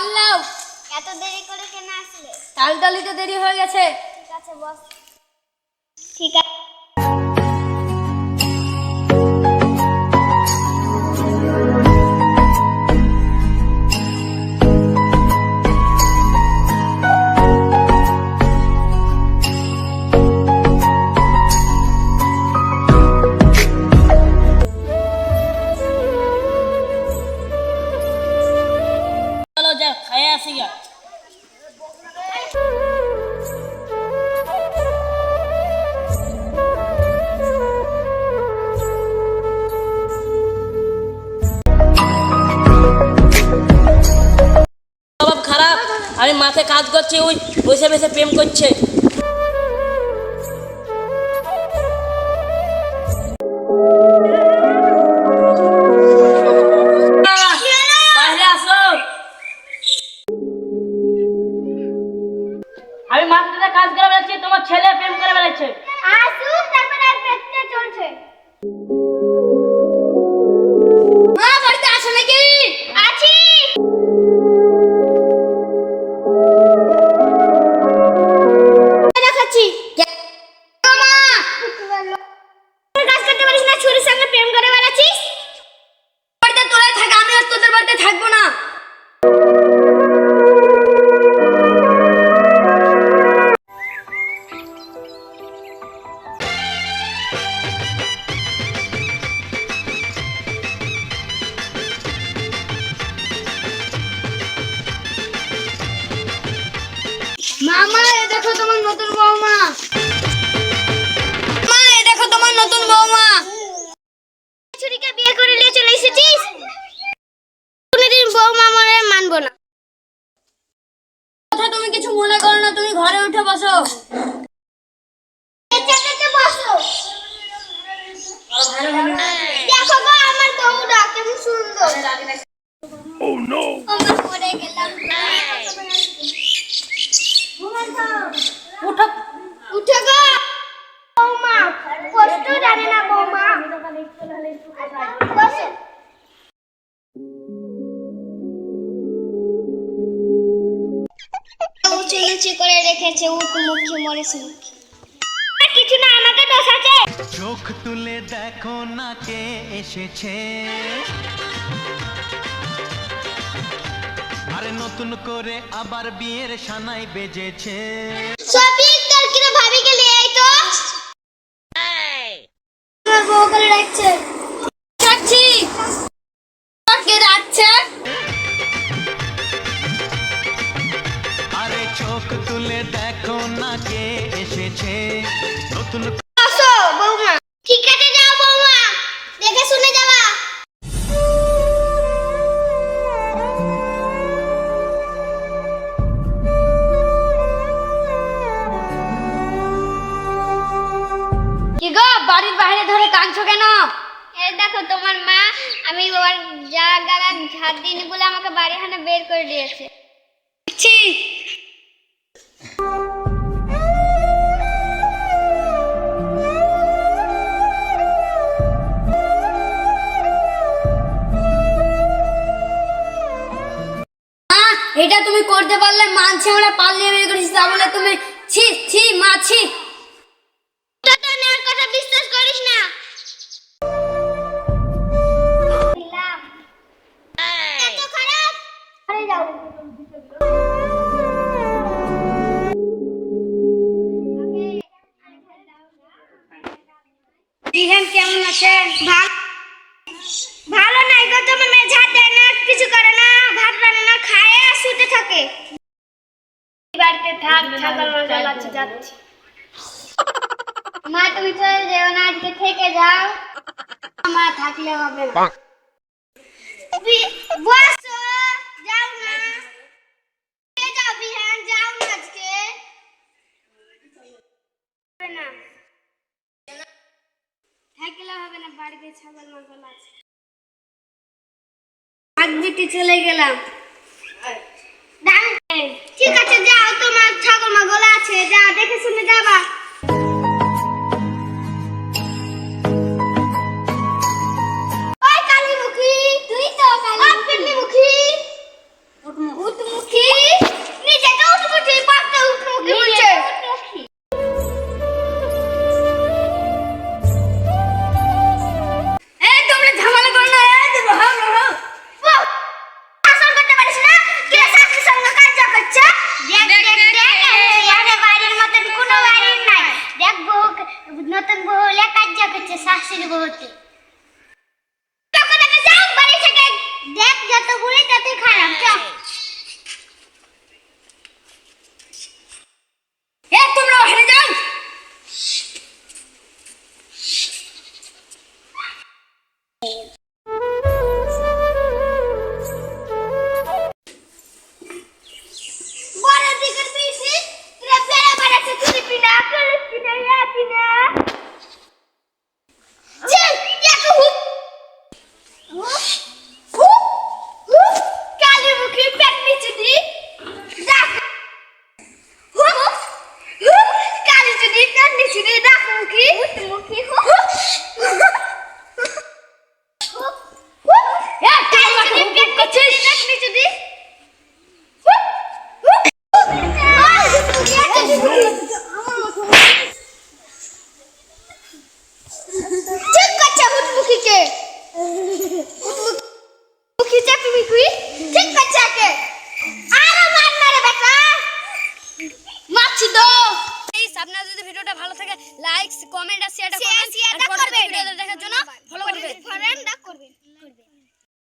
পারলেও এত দেরি করে কেন আসলে? তালতালিতে দেরি হয়ে গেছে। ঠিক আছে বস। ঠিক আছে চলো যা খাইয়ে আসি গা স্বভাব খারাপ আমি মাঠে কাজ করছি ওই বসে বসে প্রেম করছে মামা এ দেখো তোমার নতুন বৌমা। মা এ দেখো তোমার নতুন বৌমা। ছুরিকে বিয়ে করে নিয়ে চলে এসেছিস? কোনোদিন বৌমা মনে মানবো না। কথা তুমি কিছু মনে করো না তুমি ঘরে উঠে বসো। বসো। দেখো আমার বউটা করে রেখেছে, উঠ মুখে মরে মুখে। কিছু না, আমাকে দোষ চোখ তুলে দেখো না কে এসেছে। আরে নতুন করে আবার বিয়ের সানাই বেজেছে। দেখো না কে এসেছে। নতুন আসো বৌমা। ঠিক আছে যাও বৌমা। দেখে শুনে যাবা। কি গো বাড়ির বাইরে ধরে কাঁদছো কেন? এই দেখো তোমার মা আমি ওর জায়গা ঝাড় দিইনি বলে আমাকে বাড়ি হানে বের করে দিয়েছে। ছি করতে পারলে মানছি আমরা পালিয়ে বের করেছি তা বলে তুমি ছি ছি মা ছি। তো তো নেওয়ার কথা বিশ্বাস করিস না। এত খারাপ। আরে যাও। ইহেন কেমন আছেন? ভালো। ভালো নাই গো তোমার মেয়ে ঝাড় দেয় না কিছু করে না ভাত রান্না না খায় আর শুতে থাকে। বাড়িতে থাক ছাগল মাগল আছে যাচ্ছি। মা তুমি চলে যেও না আজকে থেকে যাও। মা থাকলে হবে না। বসো যাও না যাও বিহান যাও না আজকে। হবে না থাকলে হবে না বাড়িতে ছাগল মাগল আছে। দিতে চলে গেলাম। ঠিক আছে যাও তোমার ছাগল মাগল আছে যা দেখে শুনে যাবা লাইক কমেন্ট আর শেয়ারটা করবেন আর পরবর্তী ভিডিও দেখার জন্য